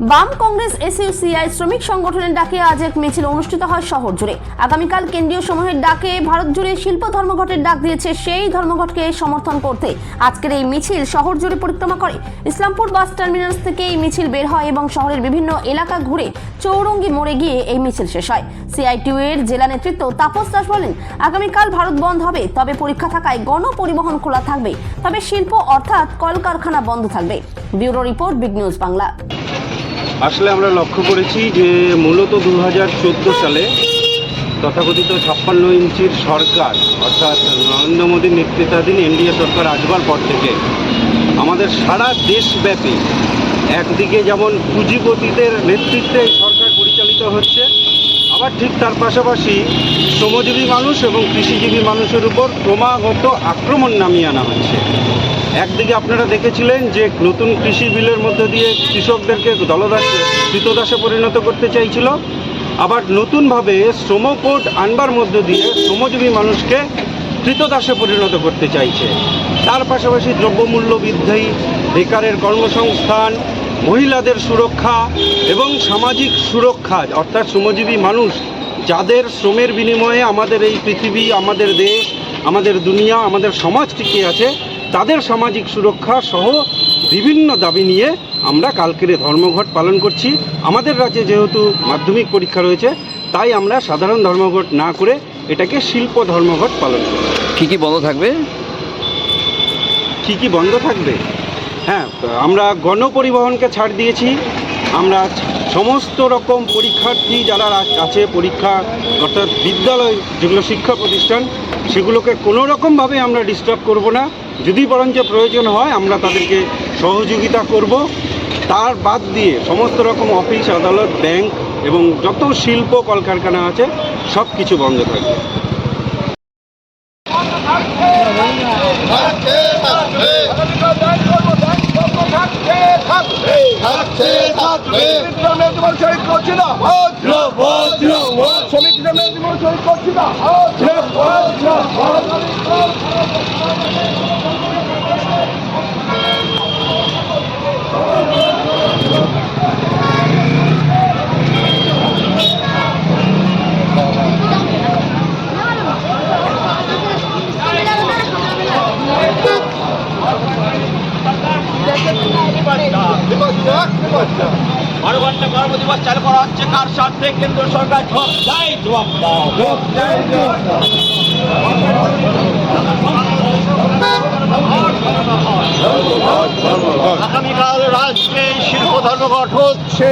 বাম কংগ্রেস এসইউসিআই শ্রমিক সংগঠনের ডাকে আজ এক মিছিল অনুষ্ঠিত হয় শহর জুড়ে। আগামীকাল কেন্দ্রীয় সমূহের ডাকে ভারত জুড়ে শিল্প ধর্মঘটের ডাক দিয়েছে সেই ধর্মঘটকে সমর্থন করতে। আজকের এই মিছিল শহর জুড়ে পরিক্রমা করে। ইসলামপুর বাস টার্মিনাস থেকে এই মিছিল বের হয় এবং শহরের বিভিন্ন এলাকা ঘুরে চৌরঙ্গি মোড়ে গিয়ে এই মিছিল শেষ হয়। সিআইটিউ এর জেলা নেতৃত্ব তাপস দাস বলেন, আগামীকাল ভারত বন্ধ হবে, তবে পরীক্ষা থাকায় গণপরিবহন খোলা থাকবে। তবে শিল্প অর্থাৎ কলকারখানা বন্ধ থাকবে। Bureau report big news Bangla. আসলে আমরা লক্ষ্য করেছি যে মূলত দু হাজার চোদ্দ সালে তথাকথিত ছাপ্পান্ন ইঞ্চির সরকার, অর্থাৎ নরেন্দ্র মোদীর নেতৃত্বাধীন এনডিএ সরকার আসবার পর থেকে আমাদের সারা দেশব্যাপী একদিকে যেমন পুঁজিপতিদের নেতৃত্বে সরকার পরিচালিত হচ্ছে, আবার ঠিক তার পাশাপাশি শ্রমজীবী মানুষ এবং কৃষিজীবী মানুষের উপর ক্রমাগত আক্রমণ নামিয়ে আনা হচ্ছে। একদিকে আপনারা দেখেছিলেন যে নতুন কৃষি বিলের মধ্যে দিয়ে কৃষকদেরকে দলদাস কৃতদাসে পরিণত করতে চাইছিল। আবার নতুনভাবে শ্রম কোড আনবার মধ্য দিয়ে শ্রমজীবী মানুষকে কৃতদাসে পরিণত করতে চাইছে। তার পাশাপাশি দ্রব্যমূল্য বৃদ্ধি বেকারের কর্মসংস্থান, মহিলাদের সুরক্ষা এবং সামাজিক সুরক্ষা, অর্থাৎ শ্রমজীবী মানুষ, যাদের শ্রমের বিনিময়ে আমাদের এই পৃথিবী, আমাদের দেশ, আমাদের দুনিয়া, আমাদের সমাজ টিকে আছে তাদের সামাজিক সুরক্ষা সহ বিভিন্ন দাবি নিয়ে আমরা কালকের ধর্মঘট পালন করছি। আমাদের রাজ্যে যেহেতু মাধ্যমিক পরীক্ষা রয়েছে তাই আমরা সাধারণ ধর্মঘট না করে এটাকে শিল্প ধর্মঘট পালন করছি। কী কী বন্ধ থাকবে? কী কী বন্ধ থাকবে? হ্যাঁ আমরা গণপরিবহনকে ছাড় দিয়েছি। আমরা সমস্ত রকম পরীক্ষার্থী যারা আছে পরীক্ষা অর্থাৎ বিদ্যালয় যেগুলো শিক্ষা প্রতিষ্ঠান সেগুলোকে কোনো রকমভাবে আমরা ডিস্টার্ব করব না। যদি বরঞ্চ প্রয়োজন হয়, আমরা তাদেরকে সহযোগিতা করব। তার বাদ দিয়ে সমস্ত রকম অফিস, আদালত, ব্যাংক এবং যত শিল্প, কলকারখানা আছে সব কিছু বন্ধ থাকবে। শ্রমিক করছি না। চালু করা হচ্ছে। কার স্বার্থে কেন্দ্র সরকার জবাব চাই জবাব আগামীকাল রাজ্যে শিল্প ধর্মঘট হচ্ছে